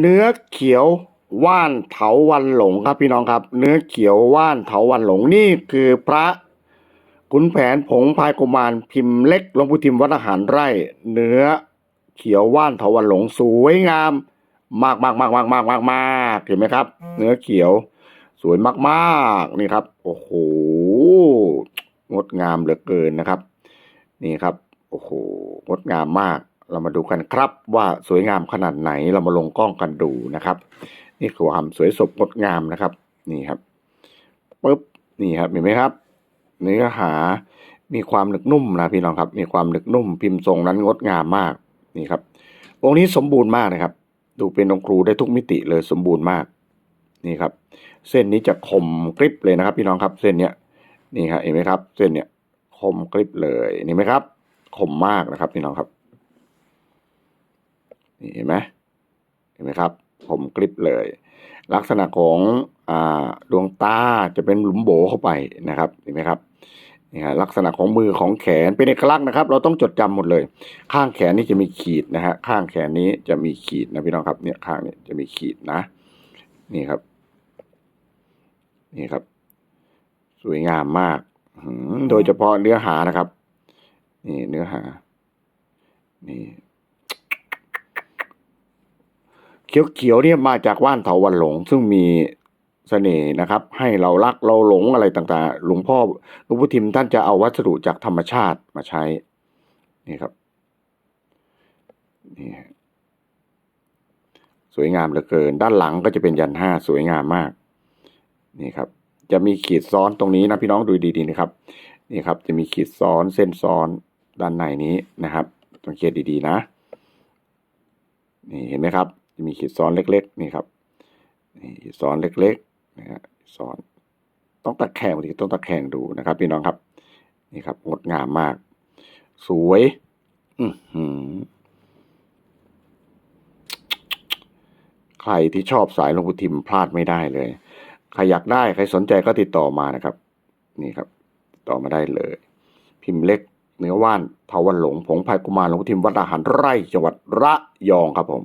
เนื้อเขียวว่านเถาวันหลงครับพี่น้องครับ เนื้อเขียวว่านเถาวันหลงนี่คือพระขุนแผนผงพายกุมารพิมพ์เล็กหลวงปู่ทิมวัดอาหารไร่ เนื้อเขียวว่านเถาวันหลงสวยงาม มากมากมากมากมากมากมากเห็นไหมครับ เนื้อเขียว สวยมากๆนี่ครับ โอ้โหงดงามเหลือเกินนะครับ นี่ครับ โอ้โหงดงามมาก เรามาดูกันครับว่าสวยงามขนาดไหนเรามาลงกล้องกันดูนะครับ นี่คือความสวยสดงดงามนะครับ นี่ครับปึ๊บนี่ครับเห็นไหมครับ เนื้อหามีความหนึกนุ่มนะพี่น้องครับ มีความหนึกนุ่มพิมพ์ทรงนั้นงดงามมากนี่ครับ องค์นี้สมบูรณ์มากนะครับ ดูเป็นองค์ครูได้ทุกมิติเลยสมบูรณ์มาก นี่ครับ เส้นนี้จะคมกริบเลยนะครับ พี่น้องครับ เส้นเนี้ยนี่ครับเห็นไหมครับ เส้นเนี้ยคมกริบเลยเห็นไหมครับคมมากนะครับ พี่น้องครับ นี่เห็นไหมเห็นไหมครับคมกริบเลย ลักษณะของอ่าดวงตาจะเป็นหลุมโบเข้าไปนะครับเห็นไหมครับนี่ฮะลักษณะของมือของแขนเป็นเอกลักษณ์นะครับ เราต้องจดจำหมดเลย ข้างแขนนี่จะมีขีดนะฮะข้างแขนนี้จะมีขีดนะพี่น้องครับเนี่ยข้างนี้จะมีขีดนะ นี่ครับ นี่ครับ สวยงามมากโดยเฉพาะเนื้อหานะครับ นี่เนื้อหา นี่ เขียวๆเนี่ยมาจากว่านเถาวันหลง ซึ่งมีเสน่ห์นะครับ ให้เรารักเราหลงอะไรต่างๆ หลวงพ่อหลวงพ่อทิมท่านจะเอาวัสดุจากธรรมชาติมาใช้นี่ครับนี่ฮะสวยงามเหลือเกิน ด้านหลังก็จะเป็นยันห้าสวยงามมาก นี่ครับ จะมีขีดซ้อนตรงนี้นะพี่น้องดูดีๆนะครับ นี่ครับ จะมีขีดซ้อนเส้นซ้อนด้านในนี้นะครับสังเกตดีๆนะ นี่เห็นไหมครับ จะมีขีดซ้อนเล็ก ๆ นี่ครับนี่ขีดซ้อนเล็กๆนะฮะซ้อนต้องตะแคงดีต้องตะแคงดูนะครับ พี่น้องครับ นี่ครับงดงามมาก สวย อือหือใครที่ชอบสายหลวงปู่ทิมพลาดไม่ได้เลยใครอยากได้ใครสนใจก็ติดต่อมานะครับ นี่ครับ ติดต่อมาได้เลย พิมพ์เล็กเนื้อว่านเทาวันหลงผงพายกุมารหลวงปู่ทิมวัดอาหารไร่จังหวัดระยองครับผม